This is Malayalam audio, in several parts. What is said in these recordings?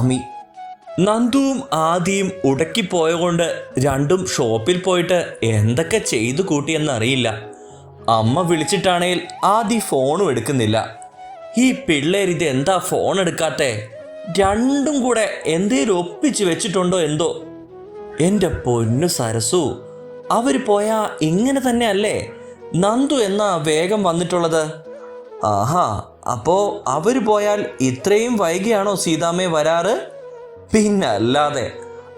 ആമി നന്ദുവും ആദിയും ഉടക്കിപ്പോയകൊണ്ട് രണ്ടും ഷോപ്പിൽ പോയിട്ട് എന്തൊക്കെ ചെയ്തു കൂട്ടിയെന്നറിയില്ല. അമ്മ വിളിച്ചിട്ടാണേൽ ആദി ഫോണും എടുക്കുന്നില്ല. ഈ പിള്ളേർ ഇത് എന്താ ഫോൺ എടുക്കാത്തെ? രണ്ടും കൂടെ എന്തേലും ഒപ്പിച്ച് വെച്ചിട്ടുണ്ടോ എന്തോ? എന്റെ പൊന്നു സരസു അവർ പോയാ ഇങ്ങനെ തന്നെ അല്ലേ നന്ദു എന്നാ വേഗം വന്നിട്ടുള്ളത്? ആഹാ അപ്പോ അവർ പോയാൽ ഇത്രയും വൈകിയാണോ സീതാമ്മ വരാറ്? പിന്നല്ലാതെ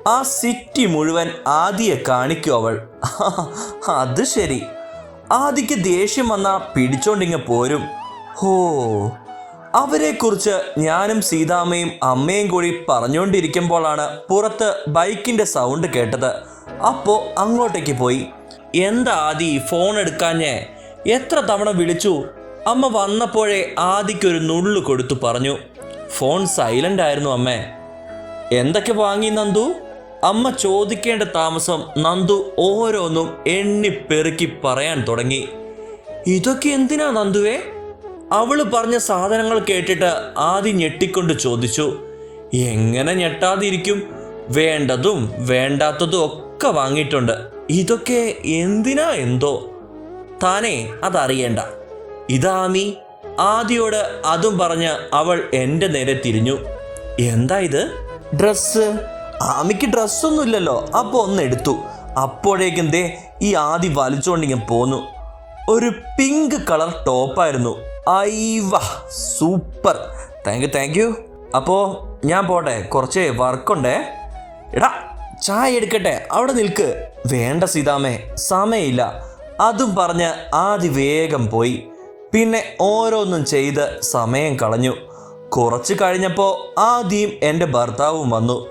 ആ സിറ്റി മുഴുവൻ ആദിയെ കാണിക്കും അവൾ. അത് ശരി. ആദിക്ക് ദേഷ്യം വന്നാ പിടിച്ചോണ്ടിങ്ങ പോരും. ഹോ. അവരെക്കുറിച്ച് ഞാനും സീതാമ്മയും അമ്മയും കൂടി പറഞ്ഞുകൊണ്ടിരിക്കുമ്പോഴാണ് പുറത്ത് ബൈക്കിന്റെ സൗണ്ട് കേട്ടത്. അപ്പോ അങ്ങോട്ടേക്ക് പോയി. എന്താ ആദി ഫോൺ എടുക്കാഞ്ഞേ? എത്ര തവണ വിളിച്ചു? അമ്മ വന്നപ്പോഴേ ആദിക്കൊരു നുള്ളു കൊടുത്തു പറഞ്ഞു ഫോൺ സൈലന്റ് ആയിരുന്നു അമ്മേ. എന്തൊക്കെ വാങ്ങി നന്ദു? അമ്മ ചോദിക്കേണ്ട താമസം നന്ദു ഓരോന്നും എണ്ണിപ്പെറുക്കി പറയാൻ തുടങ്ങി. ഇതൊക്കെ എന്തിനാ നന്ദുവേ? അവൾ പറഞ്ഞ സാധനങ്ങൾ കേട്ടിട്ട് ആദി ഞെട്ടിക്കൊണ്ട് ചോദിച്ചു. എങ്ങനെ ഞെട്ടാതിരിക്കും? വേണ്ടതും വേണ്ടാത്തതും ഒക്കെ വാങ്ങിയിട്ടുണ്ട്. ഇതൊക്കെ എന്തിനാ എന്തോ? താനേ അതറിയണ്ട. ഇതാമി ആദിയോട് അതും പറഞ്ഞ് അവൾ എന്റെ നേരെ തിരിഞ്ഞു. എന്താ ഇത്? ഡ്രസ്സ്. ആമിക്ക് ഡ്രസ്സൊന്നുമില്ലല്ലോ. അപ്പോൾ ഒന്ന് എടുത്തു അപ്പോഴേക്കും ദേ ഈ ആദി വലിച്ചുകൊണ്ടിങ്ങനെ പോന്നു. ഒരു പിങ്ക് കളർ ടോപ്പായിരുന്നു. ഐവ super. Thank you thank you. അപ്പോൾ ഞാൻ പോട്ടെ കുറച്ച് വർക്കുണ്ടേ. എടാ ചായ എടുക്കട്ടെ അവിടെ നിൽക്ക്. വേണ്ട സീതാമേ സമയമില്ല. അതും പറഞ്ഞ് ആദി വേഗം പോയി. പിന്നെ ഓരോന്നും ചെയ്ത് സമയം കളഞ്ഞു. കുറച്ച് കഴിഞ്ഞപ്പോൾ ആദ്യം എന്റെ ഭർത്താവും വന്നു.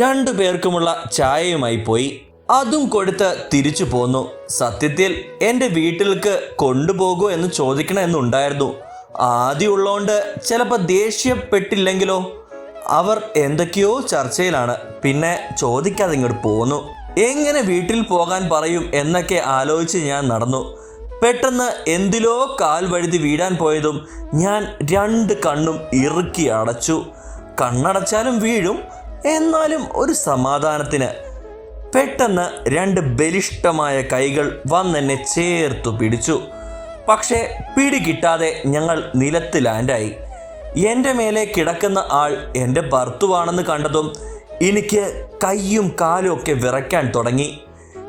രണ്ടു പേർക്കുമുള്ള ചായയുമായി പോയി. അതും കൊടുത്ത് തിരിച്ചു പോന്നു. സത്യത്തിൽ എന്റെ വീട്ടിലേക്ക് കൊണ്ടുപോകൂ എന്ന് ചോദിക്കണമെന്നുണ്ടായിരുന്നു ആദ്യം ഉള്ളതുകൊണ്ട് ചിലപ്പോൾ ദേഷ്യപ്പെട്ടില്ലെങ്കിലോ? അവർ എന്തൊക്കെയോ ചർച്ചയിലാണ്. പിന്നെ ചോദിക്കാതെ ഇങ്ങോട്ട് പോന്നു. എങ്ങനെ വീട്ടിൽ പോകാൻ പറയും എന്നൊക്കെ ആലോചിച്ച് ഞാൻ നടന്നു. പെട്ടെന്ന് എന്തിലോ കാൽ വഴുതി വീഴാൻ പോയതും ഞാൻ രണ്ട് കണ്ണും ഇറുക്കി അടച്ചു. കണ്ണടച്ചാലും വീഴും എന്നാലും ഒരു സമാധാനത്തിന്. പെട്ടെന്ന് രണ്ട് ബലിഷ്ടമായ കൈകൾ വന്നെന്നെ ചേർത്തു പിടിച്ചു. പക്ഷേ പിടി കിട്ടാതെ ഞങ്ങൾ നിലത്ത് ലാൻഡായി. എന്റെ മേലെ കിടക്കുന്ന ആൾ എന്റെ ഭർത്തുവാണെന്ന് കണ്ടതും എനിക്ക് കൈയും കാലും ഒക്കെ വിറയ്ക്കാൻ തുടങ്ങി.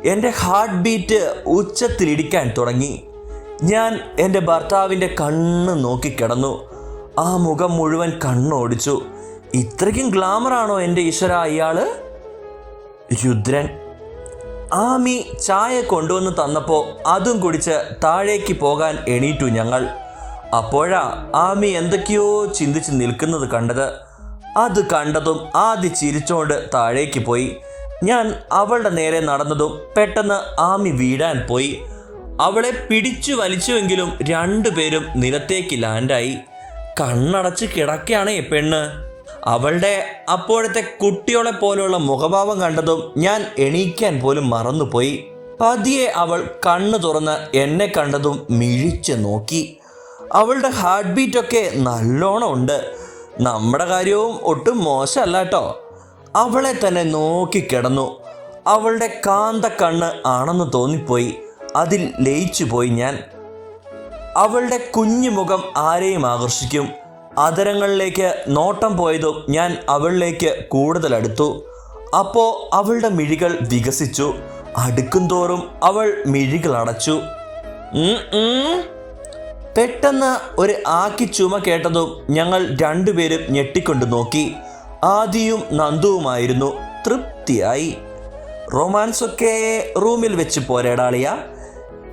എന്റെ ഹാർട്ട് ബീറ്റ് ഉച്ചത്തിലിടിക്കാൻ തുടങ്ങി. ഞാൻ എന്റെ ഭർത്താവിന്റെ കണ്ണ് നോക്കി കിടന്നു. ആ മുഖം മുഴുവൻ കണ്ണോടിച്ചു. ഇത്രയ്ക്കും ഗ്ലാമറാണോ എന്റെ ഈശ്വര അയാൾ രുദ്രൻ ആമി ചായ കൊണ്ടുവന്ന് തന്നപ്പോൾ അതും കുടിച്ച് താഴേക്ക് പോകാൻ എണീറ്റു ഞങ്ങൾ. അപ്പോഴാ ആമി എന്തൊക്കെയോ ചിന്തിച്ച് നിൽക്കുന്നത് കണ്ടത്. അത് കണ്ടതും ആദ്യ ചിരിച്ചോണ്ട് താഴേക്ക് പോയി. ഞാൻ അവളുടെ നേരെ നടന്നതും പെട്ടെന്ന് ആമി വീഴാൻ പോയി. അവളെ പിടിച്ചു വലിച്ചുവെങ്കിലും രണ്ടുപേരും നിലത്തേക്ക് ലാൻഡായി. കണ്ണടച്ച് കിടക്കുകയാണേ പെണ്ണ്. അവളുടെ അപ്പോഴത്തെ കുട്ടികളെ പോലുള്ള മുഖഭാവം കണ്ടതും ഞാൻ എണീക്കാൻ പോലും മറന്നുപോയി. പതിയെ അവൾ കണ്ണു തുറന്ന് എന്നെ കണ്ടതും മിഴിച്ച് നോക്കി. അവളുടെ ഹാർട്ട് ബീറ്റൊക്കെ നല്ലോണം ഉണ്ട്. നമ്മുടെ കാര്യവും ഒട്ടും മോശമല്ല കേട്ടോ. അവളെ തന്നെ നോക്കിക്കിടന്നു അവളുടെ കാന്ത കണ്ണ് ആണെന്ന് തോന്നിപ്പോയി. അതിൽ ലയിച്ചു പോയി ഞാൻ. അവളുടെ കുഞ്ഞു മുഖം ആരെയും ആകർഷിക്കും. അതരങ്ങളിലേക്ക് നോട്ടം പോയതും ഞാൻ അവളിലേക്ക് കൂടുതൽ അടുത്തു. അപ്പോൾ അവളുടെ മിഴികൾ വികസിച്ചു. അടുക്കും തോറും അവൾ മിഴികൾ അടച്ചു. പെട്ടെന്ന് ഒരു ആക്കി ചുമ കേട്ടതും ഞങ്ങൾ രണ്ടുപേരും ഞെട്ടിക്കൊണ്ട് നോക്കി. ആദിയും നന്ദുവുമായിരുന്നു തൃപ്തിയായി. റൊമാൻസൊക്കെ റൂമിൽ വെച്ച് പോരേടാളിയ.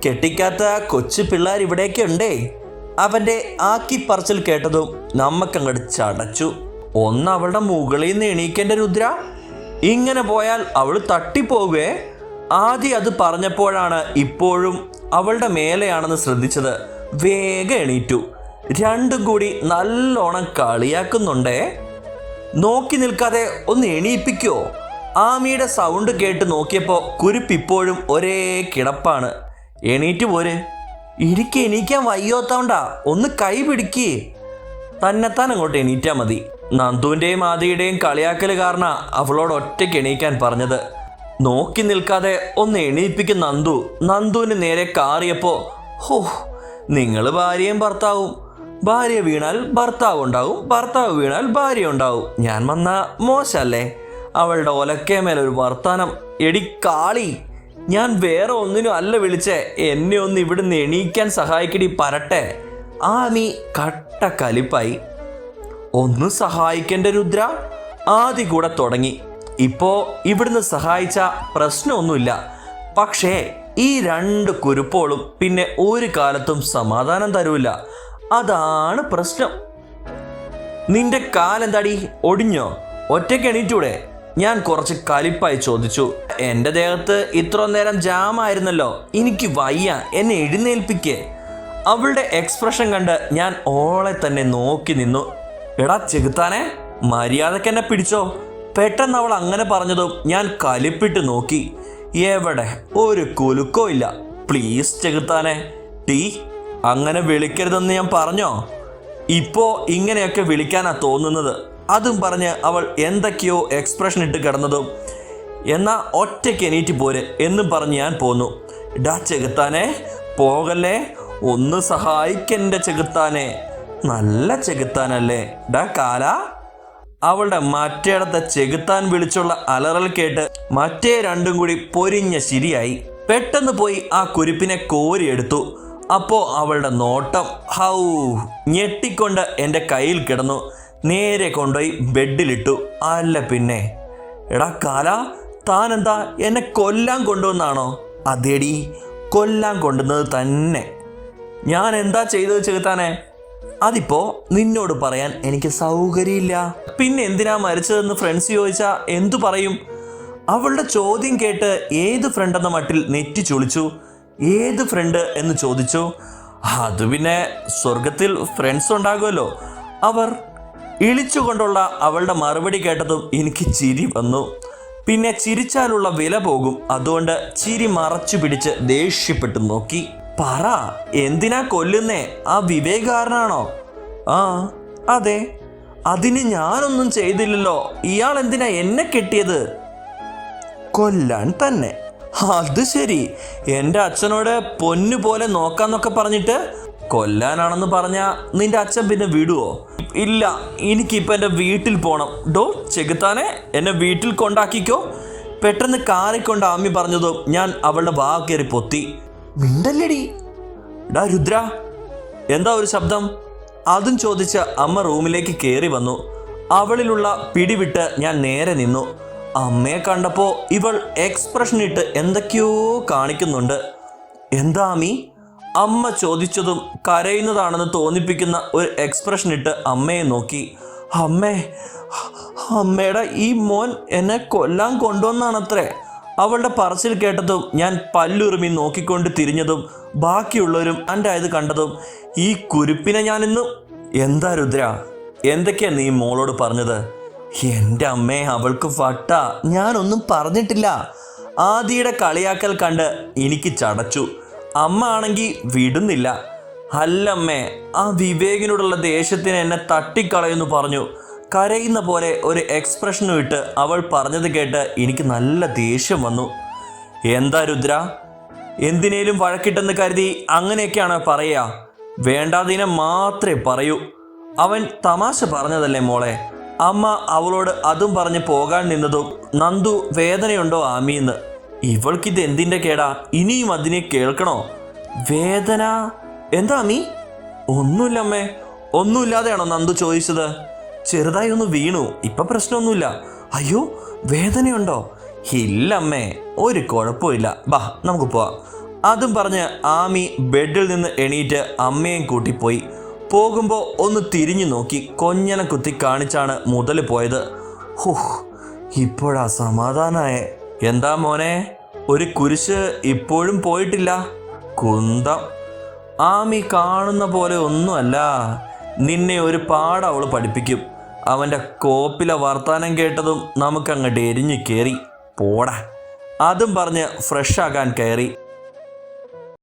കെട്ടിക്കാത്ത കൊച്ചു പിള്ളേർ ഇവിടെയൊക്കെ ഉണ്ടേ. അവന്റെ ആക്കി പറച്ചിൽ കേട്ടതും നമ്മക്കങ്ങട് ചടച്ചു. ഒന്ന് അവളുടെ മുകളിൽ നിന്ന് എണീക്കേണ്ട രുദ്ര. ഇങ്ങനെ പോയാൽ അവൾ തട്ടിപ്പോകുകേ ആദ്യം അത് പറഞ്ഞപ്പോഴാണ് ഇപ്പോഴും അവളുടെ മേലെയാണെന്ന് ശ്രദ്ധിച്ചത് വേഗം എണീറ്റു. രണ്ടും കൂടി നല്ലോണം കളിയാക്കുന്നുണ്ടേ. നോക്കി നിൽക്കാതെ ഒന്ന് എണീപ്പിക്കോ. ആമിയുടെ സൗണ്ട് കേട്ട് നോക്കിയപ്പോൾ കുരുപ്പ് ഇപ്പോഴും ഒരേ കിടപ്പാണ്. എണീറ്റ് പോര്. എനിക്ക് എണീക്കാൻ വയ്യോത്തോണ്ടാ ഒന്ന് കൈ പിടിക്കേ. തന്നെത്താൻ അങ്ങോട്ട് എണീറ്റാ മതി. നന്ദുവിന്റെയും ആദിയുടെയും കളിയാക്കൽ കാരണം അവളോട് ഒറ്റയ്ക്ക് എണീക്കാൻ പറഞ്ഞത്. നോക്കി നിൽക്കാതെ ഒന്ന് എണീപ്പിക്കും നന്ദു. നന്ദുവിന് നേരെ കാറിയപ്പോൾ ഹോ നിങ്ങൾ ഭാര്യയും ഭർത്താവും. ഭാര്യ വീണാൽ ഭർത്താവ് ഉണ്ടാവും ഭർത്താവ് വീണാൽ ഭാര്യ ഉണ്ടാവും. ഞാൻ വന്ന മോശല്ലേ? അവളുടെ ഒലക്കേമേലൊരു വർത്താനം. എടി കാളി ഞാൻ വേറെ ഒന്നിനും അല്ല വിളിച്ചേ. എന്നെ ഒന്ന് ഇവിടുന്ന് എണീക്കാൻ സഹായിക്കടി പരട്ടെ. ആമി കട്ട കലിപ്പായി. ഒന്ന് സഹായിക്കേണ്ട രുദ്ര? ആദ്യ കൂടെ തുടങ്ങി. ഇപ്പോ ഇവിടുന്ന് സഹായിച്ച പ്രശ്നമൊന്നുമില്ല. പക്ഷേ ഈ രണ്ട് കുരുപ്പോളും പിന്നെ ഒരു കാലത്തും സമാധാനം തരൂല. അതാണ് പ്രശ്നം. നിന്റെ കാലെന്താടി? ഒടിഞ്ഞോ? ഒറ്റയ്ക്ക് എണീറ്റൂടെ? ഞാൻ കുറച്ച് കലിപ്പായി ചോദിച്ചു. എന്റെ ദേഹത്ത് ഇത്ര നേരം ജാമായിരുന്നല്ലോ. എനിക്ക് വയ്യ. എന്നെ എഴുന്നേൽപ്പിക്കേ. അവളുടെ എക്സ്പ്രഷൻ കണ്ട് ഞാൻ ഓളെ തന്നെ നോക്കി നിന്നു. എടാ ചെകുത്താനെ മര്യാദയ്ക്ക് എന്നെ പിടിച്ചോ? പെട്ടെന്ന് അവൾ അങ്ങനെ പറഞ്ഞതും ഞാൻ കലിപ്പിട്ട് നോക്കി. എവിടെ? ഒരു കുലുക്കോ ഇല്ല. പ്ലീസ് ചെകുത്താനെ. ടീ. അങ്ങനെ വിളിക്കരുതെന്ന് ഞാൻ പറഞ്ഞോ? ഇപ്പോ ഇങ്ങനെയൊക്കെ വിളിക്കാനാ തോന്നുന്നത്. അതും പറഞ്ഞ് അവൾ എന്തൊക്കെയോ എക്സ്പ്രഷൻ ഇട്ട് കിടന്നതും എന്നാ ഒറ്റയ്ക്ക് എണീറ്റ് പോരെ എന്നും പറഞ്ഞ് ഞാൻ പോന്നു. ഡാ ചെകുത്താനെ പോകല്ലേ? ഒന്ന് സഹായിക്കെന്റെ ചെകുത്താനെ. നല്ല ചെകുത്താനല്ലേ. ഡാ കാല. അവളുടെ മറ്റേടത്തെ ചെകുത്താൻ വിളിച്ചുള്ള അലറൽ കേട്ട് മറ്റേ രണ്ടും കൂടി പൊരിഞ്ഞ ശരിയായി. പെട്ടെന്ന് പോയി ആ കുരിപ്പിനെ കോരിയെടുത്തു. അപ്പോ അവളുടെ നോട്ടം ഹൗ ഞെട്ടിക്കൊണ്ട് എന്റെ കയ്യിൽ കിടന്നു. നേരെ കൊണ്ടുപോയി ബെഡിലിട്ടു. അല്ല പിന്നെ. എടാ കാല എന്താ എന്നെ കൊല്ലാൻ കൊണ്ടുവന്നാണോ? അതേടി കൊല്ലാൻ കൊണ്ടുവന്നത് തന്നെ. ഞാൻ എന്താ ചെയ്തത് ചെകുത്താനെ? അതിപ്പോ നിന്നോട് പറയാൻ എനിക്ക് സൗകര്യമില്ല. പിന്നെ എന്തിനാ മരിച്ചതെന്ന് ഫ്രണ്ട്സ് ചോദിച്ചാ എന്തു പറയും? അവളുടെ ചോദ്യം കേട്ട് ഏത് ഫ്രണ്ട് എന്ന മട്ടിൽ നെറ്റി ചുളിച്ചു ഏത് ഫ്രണ്ട് എന്ന് ചോദിച്ചു അത് പിന്നെ സ്വർഗത്തിൽ ഫ്രണ്ട്സ് ഉണ്ടാകുമല്ലോ. അവർ ഇളിച്ചുകൊണ്ടുള്ള അവളുടെ മറുപടി കേട്ടതും എനിക്ക് ചിരി വന്നു. പിന്നെ ചിരിച്ചാലുള്ള വില പോകും. അതുകൊണ്ട് ചിരി മറച്ചു പിടിച്ച് ദേഷ്യപ്പെട്ടു നോക്കി. പറ എന്തിനാ കൊല്ലുന്നേ? ആ വിവേകാരനാണോ? ആ അതെ. അതിന് ഞാനൊന്നും ചെയ്തില്ലല്ലോ. ഇയാൾ എന്തിനാ എന്നെ കെട്ടിയത്? കൊല്ലാൻ തന്നെ. അത് ശരി. എന്റെ അച്ഛനോട് പൊന്നു പോലെ നോക്കാന്നൊക്കെ പറഞ്ഞിട്ട് കൊല്ലാനാണെന്ന് പറഞ്ഞ നിന്റെ അച്ഛൻ പിന്നെ വിടുവോ? ഇല്ല എനിക്കിപ്പോൾ എന്റെ വീട്ടിൽ പോകണം ഡോ ചെകുത്താനെ എന്നെ വീട്ടിൽ കൊണ്ടാക്കിക്കോ. പെട്ടെന്ന് കാറിക്കൊണ്ട് ആമി പറഞ്ഞതും ഞാൻ അവളുടെ വാ കയറി പൊത്തി. മിണ്ടല്ലടി? ഡാ രുദ്ര എന്താ ഒരു ശബ്ദം? അതും ചോദിച്ച് അമ്മ റൂമിലേക്ക് കയറി വന്നു. അവളിലുള്ള പിടിവിട്ട് ഞാൻ നേരെ നിന്നു. അമ്മയെ കണ്ടപ്പോൾ ഇവൾ എക്സ്പ്രഷൻ ഇട്ട് എന്തൊക്കെയോ കാണിക്കുന്നുണ്ട്. എന്താ അമ്മീ? അമ്മ ചോദിച്ചതും കരയുന്നതാണെന്ന് തോന്നിപ്പിക്കുന്ന ഒരു എക്സ്പ്രഷൻ ഇട്ട് അമ്മയെ നോക്കി. അമ്മേ അമ്മയുടെ ഈ മോൻ എന്നെ കൊല്ലാൻ കൊണ്ടുവന്നാണത്രേ. അവളുടെ പറച്ചിൽ കേട്ടതും ഞാൻ പല്ലുറുമി നോക്കിക്കൊണ്ട് തിരിഞ്ഞതും ബാക്കിയുള്ളവരും എന്റെ ആയത് കണ്ടതും ഈ കുരുപ്പിനെ ഞാനിന്ന് എന്താ രുദ്ര? എന്തൊക്കെയാണ് നീ മോളോട് പറഞ്ഞത്? എന്റെ അമ്മേ അവൾക്ക് വട്ട. ഞാനൊന്നും പറഞ്ഞിട്ടില്ല. ആദിയുടെ കളിയാക്കൽ കണ്ട് എനിക്ക് ചടച്ചു. അമ്മ ആണെങ്കിൽ വിടുന്നില്ല. അല്ലമ്മേ ആ വിവേകിനോടുള്ള ദേഷ്യത്തിന് എന്നെ തട്ടിക്കളയെന്ന് പറഞ്ഞു. കരയുന്ന പോലെ ഒരു എക്സ്പ്രഷനും ഇട്ട് അവൾ പറഞ്ഞത് കേട്ട് എനിക്ക് നല്ല ദേഷ്യം വന്നു. എന്താ രുദ്ര? എന്തിനേലും വഴക്കിട്ടെന്ന് കരുതി അങ്ങനെയൊക്കെയാണ് പറയുക വേണ്ടാതിനെ മാത്രമേ പറയൂ. അവൻ തമാശ പറഞ്ഞതല്ലേ മോളെ? അമ്മ അവളോട് അതും പറഞ്ഞ് പോകാൻ നിന്നതോ നന്ദു വേദനയുണ്ടോ ആമിന്ന് ഇവൾക്കിത് എന്തിന്റെ കേടാ? ഇനിയും അതിനെ കേൾക്കണോ? വേദന? എന്താ അമ്മി ഒന്നുമില്ല അമ്മേ ഒന്നുമില്ലാതെയാണോ നന്ദു ചോദിച്ചത്? ചെറുതായി ഒന്ന് വീണു. ഇപ്പം പ്രശ്നമൊന്നുമില്ല. അയ്യോ വേദനയുണ്ടോ? ഇല്ല അമ്മേ ഒരു കുഴപ്പമില്ല. ബാ നമുക്ക് പോവാം. അതും പറഞ്ഞ് ആമി ബെഡിൽ നിന്ന് എണീറ്റ് അമ്മയും കൂട്ടിപ്പോയി പോകുമ്പോൾ ഒന്ന് തിരിഞ്ഞു നോക്കി കൊഞ്ഞനെ കുത്തി കാണിച്ചാണ് മുതൽ പോയത്. ഹുഹ് ഇപ്പോഴാ സമാധാനായ. എന്താ മോനെ ഒരു കുരിശ് ഇപ്പോഴും പോയിട്ടില്ല? കുന്തം. ആമി കാണുന്ന പോലെ ഒന്നുമല്ല. നിന്നെ ഒരു പാട അവൾ പഠിപ്പിക്കും. അവന്റെ കോപ്പിലെ വർത്താനം കേട്ടതും നമുക്കങ്ങോട്ട് എരിഞ്ഞു കയറി പോടാ. അതും പറഞ്ഞ് ഫ്രഷ് ആകാൻ കയറി.